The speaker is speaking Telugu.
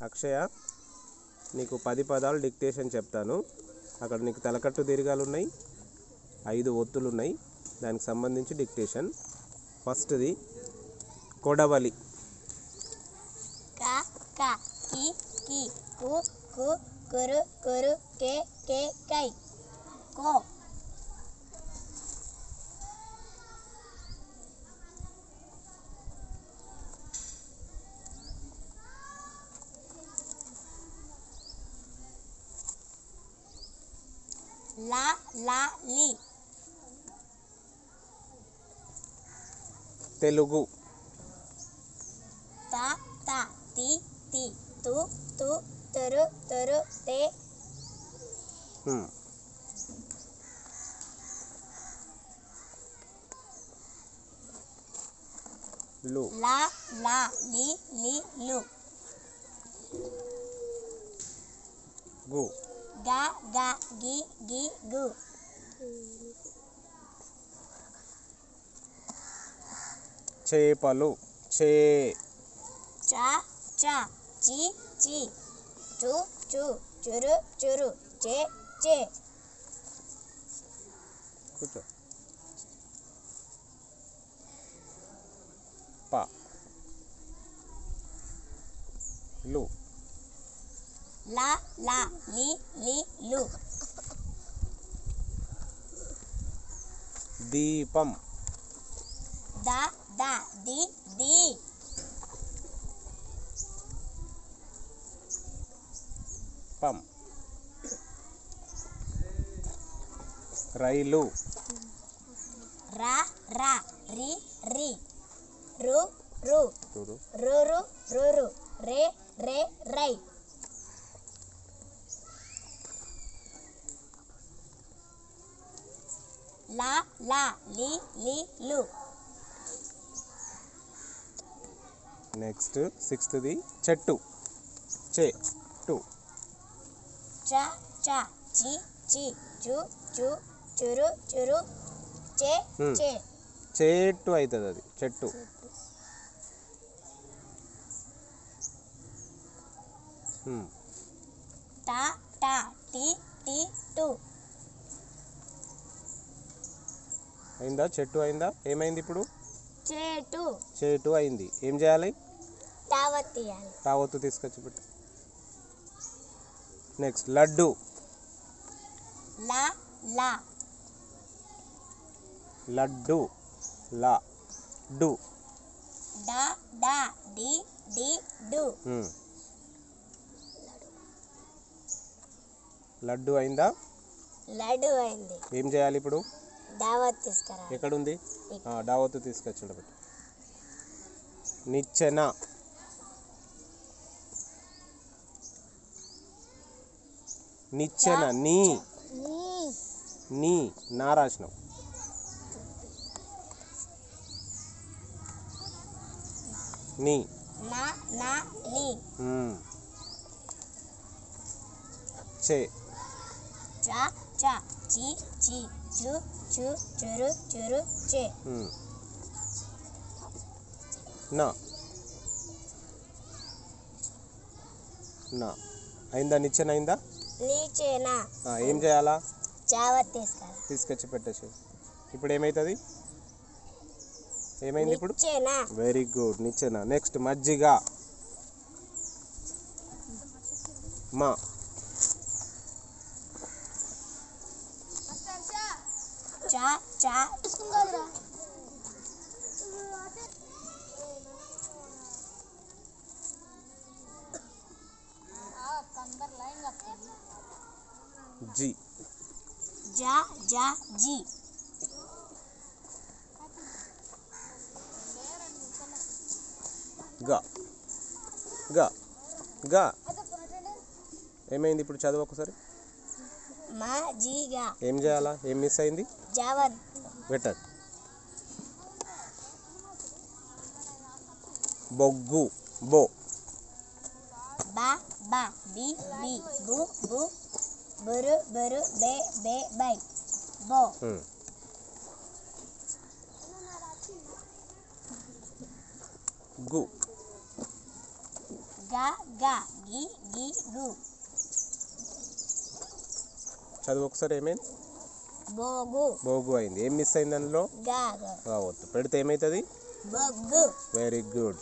అక్షయ నీకు పది పదాలు డిక్టేషన్ చెప్తాను. అక్కడ నీకు తలకట్టు దీర్ఘాలు ఉన్నాయి ఐదు ఒత్తులు ఉన్నాయి దానికి సంబంధించి డిక్టేషన్. ఫస్ట్ది కొడవలి. క క కి కు కు కురు కురు కే కే కై. కో. లా లా లి తెలుగు త త తి తి తు తు తురు తురు తే హ్మ్. లు లా లా లి లి లు గు గ గ గి గి గు చేపలు చే చ చ చి చి చు చు చురు చురు చే చే కూర్చో ప లు లా లా లి లి లు దీపం ద ద ది ది పం రైలు ర ర రి రి రు రు చూడు రు రు రు రు రే రే రై లా లా లి లి లు. నెక్స్ట్ సిక్స్త్ది చెట్టు. చే టు. చ చ చి చి చు చు చురు చురు చే Hmm. చే. చెట్టు అవుతుంది అది చెట్టు. ట ట టి టి టు. అయిందా? చెట్టు అయిందా? ఏమైంది ఇప్పుడు? చేటు. చెట్టు అయింది. ఏం చేయాలి? తావత్తు తీసుకొచ్చి పెట్టు. Next laddu. Laddu. Law. Do. Laddu అయిందా? లడ్డు అయింది. ఏం చేయాలి ఇప్పుడు? దావత్ తీసుకురా. ఎక్కడుంది? ఆ, దావత్తు తీసుకొచ్చి నిచ్చెన. నిచ్చెన నీ. నీ. నా రాసినావు. నీ. చే చ చ చి చి చు చురు చురు చే. నా. నా. అయిందా నిచ్చెన అయిందా? నీచేనా? ఏం చేయాలా? చావత్ తీసుకురా. తీసుకొచ్చి పెట్టేసి ఇప్పుడు ఏమవుతుంది ఏమైంది ఇప్పుడు? వెరీ గుడ్ నిచ్చెన నెక్స్ట్ మజ్జిగ. మా. చ చ జి జ జ జి గ గ గ ఏమైంది ఇప్పుడు చదువు ఒకసారి మా జి గా ఏం చేయాలా? ఏం మిస్ అయింది? పెట్టండి బొగ్గు. బో. బ బ బి బి. బు బు. బురు బురు బే బే బై. బో. గు. గ గ గి గి గు. చదువు ఒకసారి ఏమైంది? బోగు బోగు అయింది. ఏం మిస్ అయింది అందులో? పెడితే ఏమవుతుంది వెరీ గుడ్